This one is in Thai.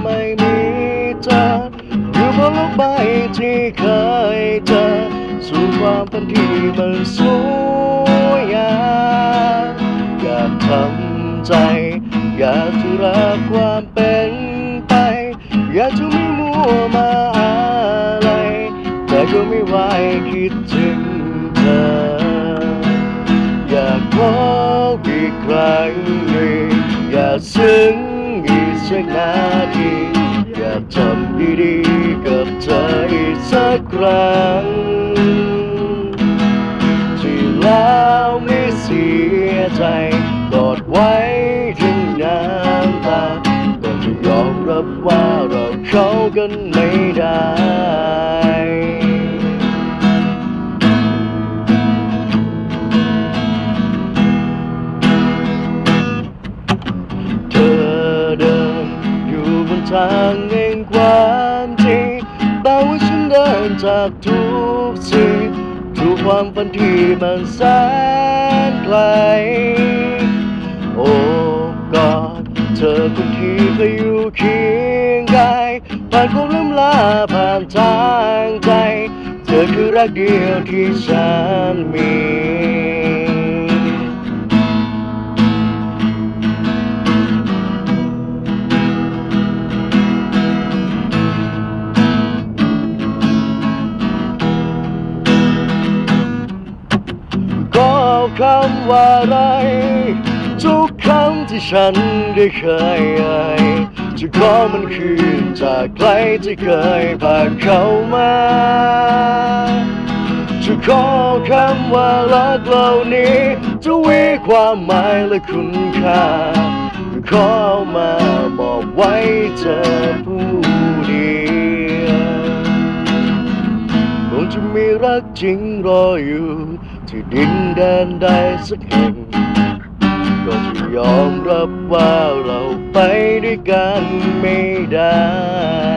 ไม่มีเธออยู่บนโลกใบที่เคยเจอสู่ความฝันที่มันสวยงามอยากทำใจ อยากจะรักความเป็นไป อยากจะไม่มัวมาอะไร แต่ก็ไม่ไหวคิดถึงเธอ อยากขออีกครั้งหนึ่งอยากซึ้ง อีกสักนาทีอยากทำดีๆกับเธออีกสักครั้ง ที่แล้วไม่เสียใจกอดไว้ถึงน้ำตาก็จะยอมรับว่าเราเข้ากันไม่ได้ ทางแห่งความจริงแต่ว่าฉันเดินจากทุกสิ่งทุกความฝันที่มันแสนไกล โอ้กอดเธอคนที่เคยอยู่เคียงกายผ่านความล้ำลาผ่านทางใจ เธอคือรักเดียวที่ฉันมี คำว่าไร ทุกคำที่ฉันได้เคยเอ่ยจะขอมันคืนจากใครที่เคยผ่านเข้ามาจะขอคำว่ารักเหล่านี้จะวิความหมายและคุณค่าขอมามอบไว้เธอผู้เดียวคงจะมีรักจริงรออยู่ ที่ดินแดนใดสักแห่ง ก็จะยอมรับว่าเราไปด้วยกันไม่ได้